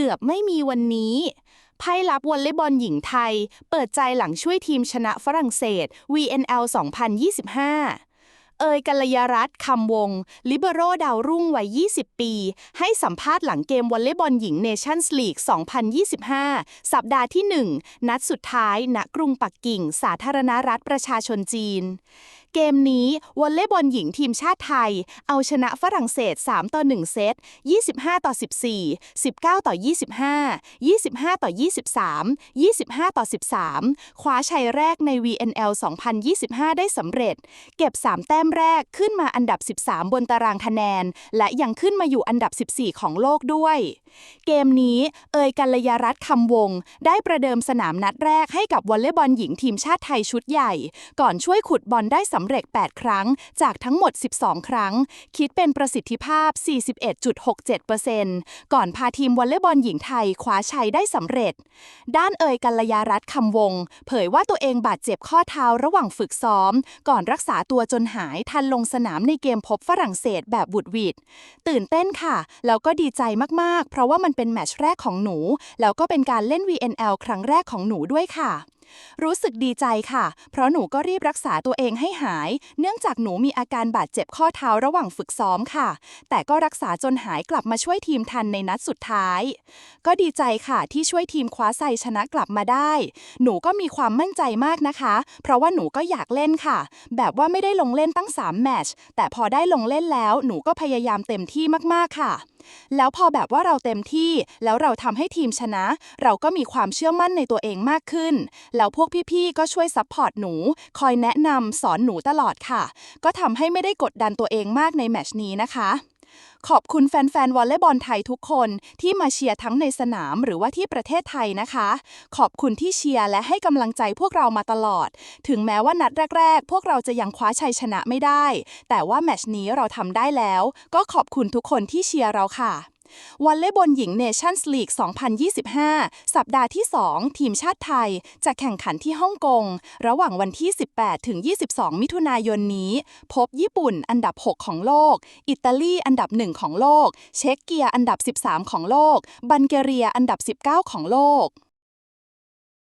กือบไม่มีวันนี้ไพ่ลับวอลเลย์บอลหญิงไทย เปิดใจหลังช่วยทีมชนะฝรั่งเศส VNL 2025เอยกัลยารัตน์คำวง ลิเบโรดาวรุ่งวัย 20 ปี ให้สัมภาษณ์หลังเกมวอลเลย์บอลหญิงเนชั่นส์ลีก 2025 สัปดาห์ที่ 1 นัดสุดท้าย ณ กรุงปักกิ่ง สาธารณรัฐประชาชนจีนเกมนี้วอลเลย์บอลหญิงทีมชาติไทย เอาชนะฝรั่งเศส 3 ต่อ 1 เซต 25 ต่อ 14 19 ต่อ 25 25 ต่อ 23 25 ต่อ 13 คว้าชัยแรกใน VNL 2025 ได้สำเร็จ เก็บ 3 แต้มแรกขึ้นมาอันดับ 13 บนตารางคะแนน และยังขึ้นมาอยู่อันดับ 14 ของโลกด้วย เกมนี้เอยกัลยารัตน์คำวง ได้ประเดิมสนามนัดแรกให้กับวอลเลย์บอลหญิงทีมชาติไทยชุดใหญ่ ก่อนช่วยขุดบอลได้สำำเร็จ 8 ครั้ง จากทั้งหมด 12 ครั้ง คิดเป็นประสิทธิภาพ 41.67%ก่อนพาทีมวอลเลย์บอลหญิงไทยคว้าชัยได้สำเร็จ ด้านเอยกัลยารัตน์คำวง เผยว่าตัวเองบาดเจ็บข้อเท้าระหว่างฝึกซ้อม ก่อนรักษาตัวจนหายทันลงสนามในเกมพบฝรั่งเศสแบบบุดวิดตื่นเต้นค่ะ แล้วก็ดีใจมากๆ เพราะว่ามันเป็นแมตช์แรกของหนู แล้วก็เป็นการเล่น VNL ครั้งแรกของหนูด้วยค่ะ รู้สึกดีใจค่ะ เพราะหนูก็รีบรักษาตัวเองให้หาย เนื่องจากหนูมีอาการบาดเจ็บข้อเท้าระหว่างฝึกซ้อมค่ะ แต่ก็รักษาจนหายกลับมาช่วยทีมทันในนัดสุดท้าย ก็ดีใจค่ะที่ช่วยทีมคว้าไซชนะกลับมาได้ หนูก็มีความมั่นใจมากนะคะ เพราะว่าหนูก็อยากเล่นค่ะ แบบว่าไม่ได้ลงเล่นตั้ง3แมตช์แต่พอได้ลงเล่นแล้วหนูก็พยายามเต็มที่มากๆค่ะ แล้วพอแบบว่าเราเต็มที่ แล้วเราทำให้ทีมชนะ เราก็มีความเชื่อมั่นในตัวเองมากขึ้น แล้วพวกพี่ๆ ก็ช่วยซัพพอร์ตหนู คอยแนะนำสอนหนูตลอดค่ะ ก็ทำให้ไม่ได้กดดันตัวเองมากในแมชนี้นะคะ ขอบคุณแฟนๆวอลเลย์บอลไทยทุกคนที่มาเชียร์ทั้งในสนามหรือว่าที่ประเทศไทยนะคะ ขอบคุณที่เชียร์และให้กำลังใจพวกเรามาตลอด ถึงแม้ว่านัดแรก ๆ พวกเราจะยังคว้าชัยชนะไม่ได้ แต่ว่าแมชนี้เราทำได้แล้ว ก็ขอบคุณทุกคนที่เชียร์เราค่ะ วอลเลย์บอลหญิงเนชั่นส์ลีก 2025 สัปดาห์ที่ 2 ทีมชาติไทย จะแข่งขันที่ฮ่องกง ระหว่างวันที่ 18 ถึง 22 มิถุนายนนี้ พบญี่ปุ่นอันดับ 6 ของโลก อิตาลีอันดับ 1 ของโลก เช็กเกียอันดับ 13 ของโลก บัลแกเรียอันดับ 19 ของโลก